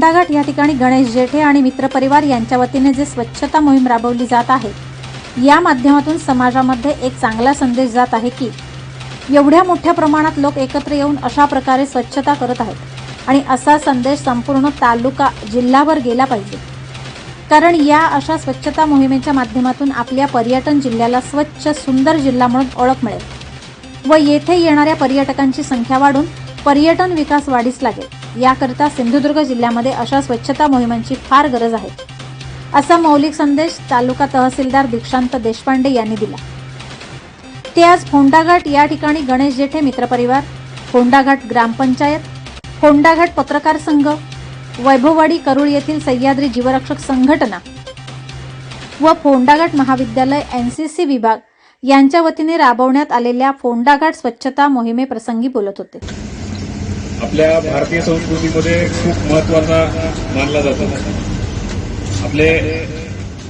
फोंडाघाट या ठिकाणी गणेश जेठे आणि मित्रपरिवार यांच्या वतीने जे स्वच्छता मोहीम राबवली जात आहे या माध्यमातून समाजामध्ये एक चांगला संदेश जात आहे की एवढ्या मोठ्या प्रमाणात लोक एकत्र येऊन अशा प्रकारे स्वच्छता करत आहेत आणि असा संदेश संपूर्ण तालुका जिल्हाभर गेला पाहिजे. कारण या अशा स्वच्छता मोहिमेच्या माध्यमातून आपल्या पर्यटन जिल्ह्याला स्वच्छ सुंदर जिल्हा म्हणून ओळख मिळेल व येथे येणाऱ्या पर्यटकांची संख्या वाढून पर्यटन विकास वाढीस लागेल. याकरिता सिंधुदुर्ग जिल्ह्यामध्ये अशा स्वच्छता मोहिमांची फार गरज आहे. असा मौलिक संदेश तालुका तहसीलदार दीक्षांत देशपांडे यांनी दिला. ते आज फोंडाघाट या ठिकाणी गणेश जेठे मित्रपरिवार फोंडाघाट ग्रामपंचायत फोंडाघाट पत्रकार संघ वैभववाडी करुळ येथील सह्याद्री जीवरक्षक संघटना व फोंडाघाट महाविद्यालय एनसीसी विभाग यांच्या वतीने राबवण्यात आलेल्या फोंडाघाट स्वच्छता मोहिमेप्रसंगी बोलत होते. आपल्या भारतीय संस्कृतीमध्ये खूप महत्त्वाचा मानला जातो. आपले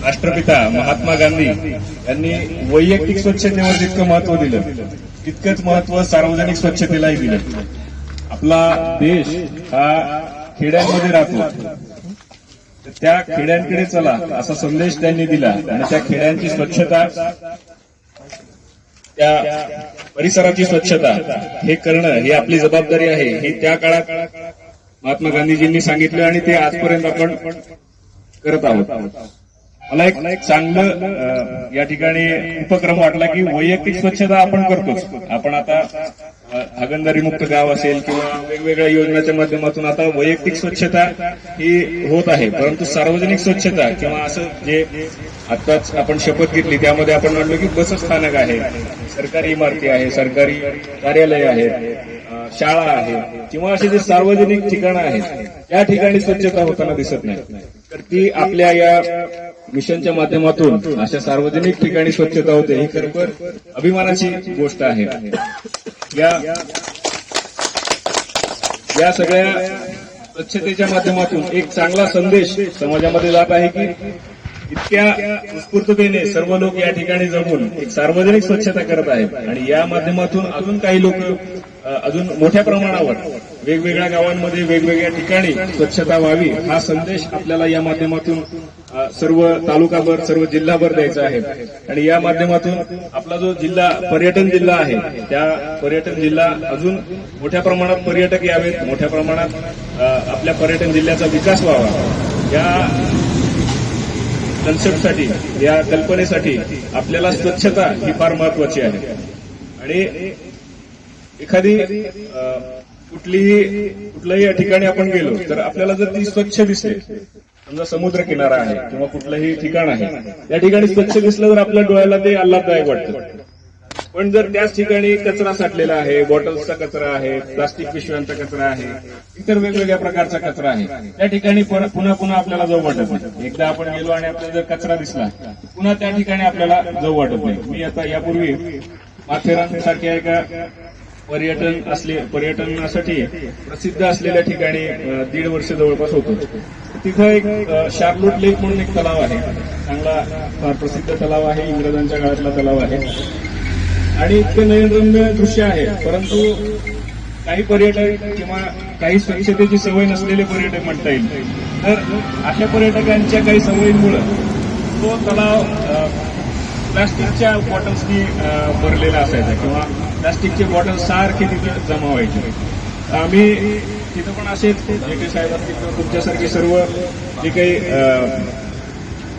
राष्ट्रपिता महात्मा गांधी यांनी वैयक्तिक स्वच्छतेवर जितकं महत्त्व दिलं तितकंच महत्त्व सार्वजनिक स्वच्छतेलाही दिलं. आपला देश हा खेड्यांमध्ये राहतो. तर त्या खेड्यांकडे चला असा संदेश त्यांनी दिला आणि त्या खेड्यांची स्वच्छता त्या परिसराची स्वच्छता हे करणं ही आपली जबाबदारी आहे. ही त्या काळात महात्मा गांधीजींनी सांगितलं आणि ते आजपर्यंत आपण करत आहोत. मला एक चांगलं या ठिकाणी उपक्रम वाटला की वैयक्तिक स्वच्छता आपण करतोच. आपण आता हागणदारी मुक्त गाव असेल किंवा वेगवेगळ्या योजनाच्या माध्यमातून आता वैयक्तिक स्वच्छता ही होत आहे परंतु सार्वजनिक स्वच्छता किंवा असं जे आताच आपण शपथ घेतली त्यामध्ये आपण म्हणलो की बस स्थानक आहे सरकारी इमारती आहे सरकारी कार्यालय आहेत शाळा आहे किंवा असे जे सार्वजनिक ठिकाणं आहेत त्या ठिकाणी स्वच्छता होताना दिसत नाही. तर ती आपल्या या मिशनच्या माध्यमातून अशा सार्वजनिक ठिकाणी स्वच्छता होते ही खरोखर अभिमानाची गोष्ट आहे. या. या सगळ्या स्वच्छतेच्या माध्यमातून एक चांगला संदेश समाजामध्ये जात आहे की इतक्या उत्स्फूर्ततेने सर्व लोक या ठिकाणी जमून एक सार्वजनिक स्वच्छता करत आहेत. आणि या माध्यमातून अजून काही लोक अजून मोठ्या प्रमाणावर वेगवेगळ्या गावांमध्ये वेगवेगळ्या ठिकाणी स्वच्छता व्हावी हा संदेश आपल्याला या माध्यमातून सर्व तालुकाभर सर्व जिल्हाभर द्यायचा आहे. आणि या माध्यमातून आपला जो जिल्हा पर्यटन जिल्हा आहे त्या पर्यटन जिल्हा अजून मोठ्या प्रमाणात पर्यटक यावेत मोठ्या प्रमाणात आपल्या पर्यटन जिल्ह्याचा विकास व्हावा. या कन्सेप्टसाठी या कल्पनेसाठी आपल्याला स्वच्छता ही फार महत्वाची आहे. आणि एखादी कुठलीही कुठल्याही या ठिकाणी आपण गेलो तर आपल्याला जर ती स्वच्छ दिसते समजा समुद्र किनारा आहे किंवा कुठलंही ठिकाण आहे त्या ठिकाणी स्वच्छ दिसलं तर आपल्या डोळ्याला ते आल्हाददायक वाटतं. पण जर त्याच ठिकाणी कचरा साठलेला आहे बॉटल्सचा कचरा आहे प्लास्टिक पिशव्यांचा कचरा आहे इतर वेगवेगळ्या प्रकारचा कचरा आहे त्या ठिकाणी पुन्हा पुन्हा आपल्याला जाऊ वाटत नाही. एकदा आपण गेलो आणि आपल्याला जर कचरा दिसला पुन्हा त्या ठिकाणी आपल्याला जाऊ वाटत नाही. मी आता यापूर्वी माथेरान सारख्या एका पर्यटन असले पर्यटनासाठी प्रसिद्ध असलेल्या ठिकाणी दीड वर्ष जवळपास होतो. तिथं एक शार्लोट लेक म्हणून एक तलाव आहे. चांगला फार प्रसिद्ध तलाव आहे इंग्रजांच्या काळातला तलाव आहे. आणि इतकं नयनरम्य दृश्य आहे परंतु काही पर्यटक किंवा काही स्वच्छतेची सवय नसलेले पर्यटक म्हणता येईल. तर अशा पर्यटकांच्या काही सवयींमुळं तो तलाव प्लास्टिकच्या बॉटल्सनी भरलेला असायचा किंवा प्लास्टिकचे बॉटल सारखे तिथे जमा व्हायचे. आम्ही तिथं पण असेच जे काही साहेब असतील तुमच्यासारखे सर्व जे काही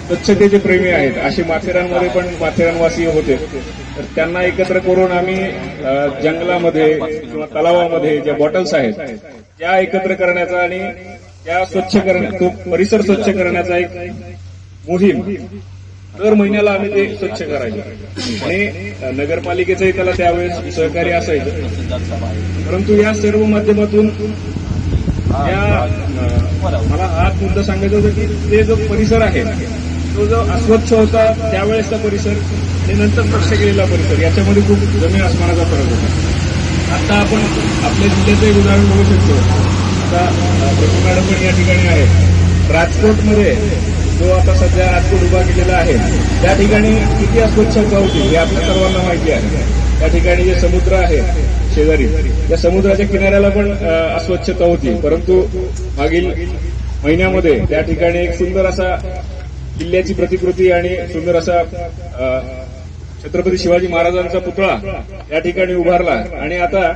स्वच्छतेचे प्रेमी आहेत असे माथेरानमध्ये पण माथेरानवासी होते. तर त्यांना एकत्र करून आम्ही जंगलामध्ये किंवा तलावामध्ये ज्या बॉटल्स आहेत त्या एकत्र करण्याचा आणि त्या स्वच्छ करण्या तो परिसर स्वच्छ करण्याचा एक मोहीम दर महिन्याला आम्ही ते स्वच्छ करायचो. आणि नगरपालिकेचंही त्याला त्यावेळेस सहकार्य असायचं. परंतु या सर्व माध्यमातून या मला आज मुद्दा सांगायचा होता की ते जो परिसर आहे तो जो अस्वच्छ होता त्यावेळेसचा परिसर आणि नंतर स्वच्छ केलेला परिसर याच्यामध्ये खूप जमीन आसमानाचा फरक होता. आता आपण आपल्या जिल्ह्याचं एक उदाहरण बघू शकतो. आता मॅडम पण या ठिकाणी आहे राजकोटमध्ये जो आता सध्या राजकोट उभा केलेला आहे त्या ठिकाणी किती अस्वच्छता होती हे आपल्या सर्वांना माहिती आहे. त्या ठिकाणी जे समुद्र आहे शेजारी त्या समुद्राच्या किनाऱ्याला पण अस्वच्छता होती. परंतु मागील महिन्यामध्ये त्या ठिकाणी एक सुंदर असा किल्ल्याची प्रतिकृती आणि सुंदर असा छत्रपती शिवाजी महाराजांचा पुतळा या ठिकाणी उभारला आणि आता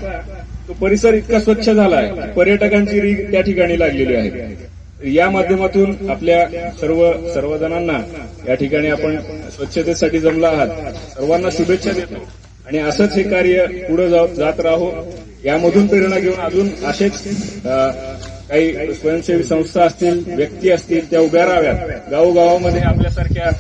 तो परिसर इतका स्वच्छ झालाय. पर्यटकांची रीग त्या ठिकाणी लागलेली आहे. या माध्यमातून आपल्या सर्व सर्वजणांना या ठिकाणी आपण स्वच्छतेसाठी जमला आहात. सर्वांना शुभेच्छा देतो. आणि असंच हे कार्य पुढे जात राहो. यामधून प्रेरणा घेऊन अजून असेच काही स्वयंसेवी संस्था असतील व्यक्ती असतील त्या उभ्या राहाव्यात. गावोगावामध्ये आपल्यासारख्या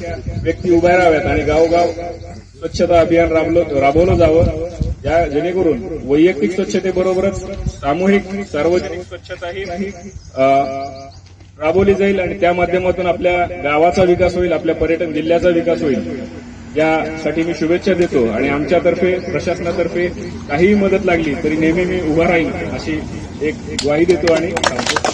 व्यक्ती उभ्या राहाव्यात आणि गावोगाव स्वच्छता अभियान राबवलं राबवलं जावं. या जेणेकरून वैयक्तिक स्वच्छतेबरोबरच सामूहिक सार्वजनिक स्वच्छताही राबवली जाईल आणि त्या माध्यमातून आपल्या गावाचा विकास होईल आपल्या पर्यटन जिल्ह्याचा विकास होईल. यासाठी मी शुभेच्छा देतो आणि आमच्यातर्फे प्रशासनातर्फे काहीही मदत लागली तरी नेहमी मी उभा राहीन अशी एक ग्वाही देतो आणि सांगतो.